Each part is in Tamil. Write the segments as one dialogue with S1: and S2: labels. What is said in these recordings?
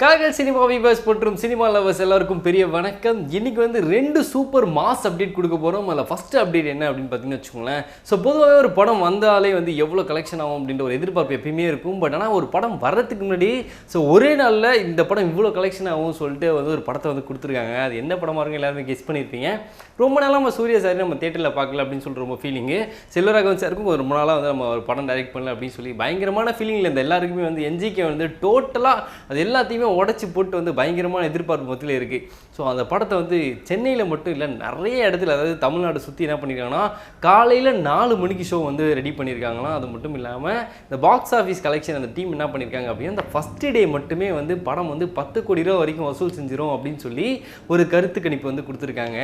S1: காகல் சினிமா விவர்ஸ் மற்றும் சினிமா லவர்ஸ் எல்லாருக்கும் பெரிய வணக்கம். இன்னைக்கு வந்து ரெண்டு சூப்பர் மாஸ் அப்டேட் கொடுக்க போகிறோம் அதில் ஃபஸ்ட்டு அப்டேட் என்ன அப்படின்னு பார்த்தீங்கன்னு வச்சுக்கோங்களேன். ஸோ பொதுவாகவே ஒரு படம் வந்தாலே வந்து எவ்வளோ கலெக்ஷன் ஆகும் அப்படின்ற ஒரு எதிர்பார்ப்பு எப்பயுமே இருக்கும். பட் ஆனால் ஒரு படம் வர்றதுக்கு முன்னாடி ஸோ ஒரே நாளில் இந்த படம் இவ்வளோ கலெக்ஷன் ஆகும் சொல்லிட்டு வந்து ஒரு படத்தை வந்து கொடுத்துருக்காங்க. அது என்ன படமாக இருக்கும் எல்லாருமே கெஸ் பண்ணியிருப்பீங்க. ரொம்ப நாளாக நம்ம சூரிய சார் நம்ம தேட்டரில் பார்க்கல அப்படின்னு சொல்லிட்டு ரொம்ப ஃபீலிங்கு செல்வராகவன் சாருக்கும் ரொம்ப நாளாக வந்து நம்ம ஒரு படம் டைரக்ட் பண்ணல அப்படின்னு சொல்லி பயங்கரமான ஃபீலிங்கில் இந்த எல்லாருக்குமே வந்து என்ஜிகே வந்து டோட்டலாக அது எல்லாத்தையுமே உடச்சி போட்டு வந்து பயங்கரமான எதிர்பார்ப்பு மத்தியில் இருக்குது ஸோ அந்த படத்தை வந்து சென்னையில் மட்டும் இல்லை நிறைய இடத்துல அதாவது தமிழ்நாடு சுற்றி என்ன பண்ணியிருக்காங்கன்னா காலையில் நாலு மணிக்கு ஷோ வந்து ரெடி பண்ணியிருக்காங்களாம் அது மட்டும் இல்லாமல் இந்த பாக்ஸ் ஆஃபீஸ் கலெக்ஷன் அந்த டீம் என்ன பண்ணியிருக்காங்க அப்படின்னா இந்த ஃபஸ்ட்டு டே மட்டுமே வந்து படம் வந்து பத்து கோடி ரூபா வரைக்கும் வசூல் செஞ்சிரும் அப்படின்னு சொல்லி ஒரு கருத்து கணிப்பு வந்து கொடுத்துருக்காங்க.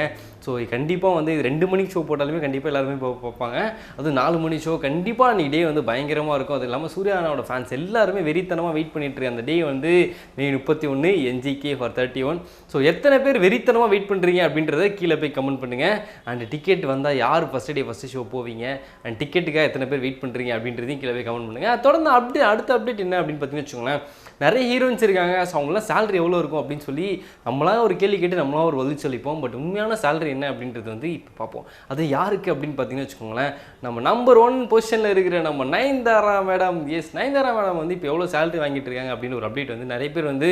S1: ஸோ கண்டிப்பாக வந்து இது ரெண்டு மணிக்கு ஷோ போட்டாலுமே கண்டிப்பாக எல்லாருமே பார்ப்பாங்க. அது நாலு மணி ஷோ கண்டிப்பாக அன்றைக்கி டே வந்து பயங்கரமாக இருக்கும். அது இல்லாமல் சூர்யானாவோட ஃபேன்ஸ் எல்லாருமே வெறித்தனமாக வெயிட் பண்ணிட்டு இருக்க அந்த டே வந்து மே முப்பத்தி ஒன்று NGK for thirty one so எத்தனை பேர் வெறித்தனமாக வெயிட் பண்ணுறீங்க அப்படின்றத கீழே போய் கமெண்ட் பண்ணுங்கள் அண்ட் டிக்கெட் வந்தால் யார் ஃபஸ்ட்டு டே ஃபஸ்ட்டு ஷோ போவீங்க? அண்ட் டிக்கெட்டுக்காக எத்தனை பேர் வெயிட் பண்ணுறீங்க அப்படின்றதையும் கீழே போய் கமெண்ட் பண்ணுங்கள் தொடர்ந்து அப்டேட் அடுத்த அப்டேட் என்ன அப்படின்னு பார்த்தீங்கன்னு வச்சுக்கோங்களேன். நிறைய ஹீரோயின்ஸ் இருக்காங்க. ஸோ அவங்களாம் சேலரி எவ்வளோ இருக்கும் அப்படின்னு சொல்லி நம்மளாம் ஒரு கேள்வி கேட்டு நம்மளாம் ஒரு பதில் சொல்லிப்போம். பட் உண்மையான சேலரி என்ன அப்படின்றது வந்து இப்போ பார்ப்போம். அது யாருக்கு அப்படின்னு பார்த்தீங்கன்னு வச்சுக்கோங்களேன். நம்ம நம்பர் ஒன் பொசிஷனில் இருக்கிற நம்ம Nayanthara madam yes Nayanthara madam வந்து இப்போ எவ்வளோ சேலரி வாங்கிட்டு இருக்காங்க அப்படின்னு ஒரு அப்டேட் வந்து நிறைய பேர் வந்து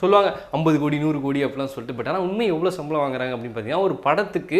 S1: சொல்லுவாங்க ஐம்பது கோடி நூறு கோடி அப்படிலாம் சொல்லிட்டு பட் ஆனால் உண்மை எவ்வளோ சம்பளம் வாங்குறாங்க அப்படின்னு பார்த்தீங்கன்னா ஒரு படத்துக்கு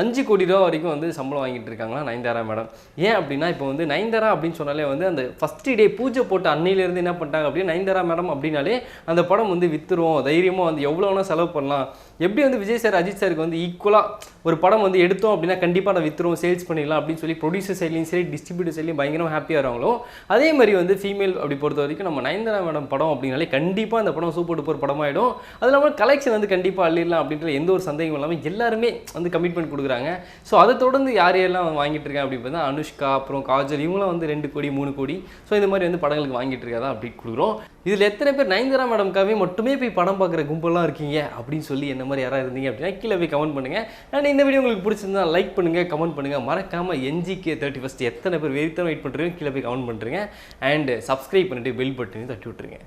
S1: அஞ்சு கோடி ரூபா வரைக்கும் வந்து சம்பளம் வாங்கிட்டு இருக்காங்களா நயன்தாரா மேடம்? ஏன் அப்படின்னா இப்போ வந்து நயன்தாரா அப்படின்னு சொன்னாலே வந்து அந்த ஃபஸ்ட்டு டே பூஜை போட்ட அன்னையிலேருந்து என்ன பண்ணிட்டாங்க அப்படின்னா நயன்தாரா மேடம் அப்படின்னாலே அந்த படம் வந்து வித்துரும். தைரியமாக வந்து எவ்வளோ வேணால் செலவு பண்ணலாம். எப்படி வந்து விஜய் சார் அஜித் சாருக்கு வந்து ஈக்குவலாக ஒரு படம் வந்து எடுத்தோம் அப்படின்னா கண்டிப்பாக அதை வித்துரும் சேல்ஸ் பண்ணிடலாம் அப்படின்னு சொல்லி ப்ரொடியூசர் சைட்லையும் சரி டிஸ்ட்ரிபியூட்டர் சைட்லையும் பயங்கரமாக ஹாப்பியாக இருக்காங்களோ அதே மாதிரி வந்து ஃபீமேல் அப்படி பொறுத்த வரைக்கும் நம்ம நயன்தாரா மேடம் படம் அப்படின்னாலே கண்டிப்பாக அந்த படம் சூப்பர் டூப்பர் படமாயிடும். அது இல்லாமல் கலெக்ஷன் வந்து கண்டிப்பாக அள்ளிடலாம் அப்படின்ற எந்த ஒரு சந்தேகமும் இல்லாமல் எல்லாருமே வந்து கமிட்மெண்ட் கொடுக்குறாங்க. ஸோ அதை தொடர்ந்து யார் யாரெல்லாம் வாங்கிட்டு இருக்காங்க அப்படி பார்த்தா அனுஷ்கா அப்புறம் காஜல் இவங்களாம் வந்து ரெண்டு கோடி மூணு கோடி. ஸோ இந்த மாதிரி வந்து படங்களுக்கு வாங்கிட்டு இருக்காதா அப்படி கொடுக்குறோம். இதில் எத்தனை பேர் நயன்தாரா மேடம்காகவே மட்டுமே போய் படம் பார்க்குற கும்பலாம் இருக்கீங்க அப்படின்னு சொல்லி என்ன மாதிரி யாராக இருந்தீங்க அப்படின்னா கீழே போய் கமெண்ட் பண்ணுங்கள் அண்ட் இந்த வீடியோ உங்களுக்கு பிடிச்சிருந்தா லைக் பண்ணுங்கள் கமெண்ட் பண்ணுங்கள் மறக்காமல் என்ஜிகே தேர்ட்டி ஃபஸ்ட் எத்தனை பேர் வெறித்தனம் வெயிட் பண்ணுறீங்க கீழே போய் கமெண்ட் பண்ணுறீங்க அண்ட் சப்ஸ்கிரைப் பண்ணிட்டு பெல் பட்டனையும் தட்டி விட்டுருங்க.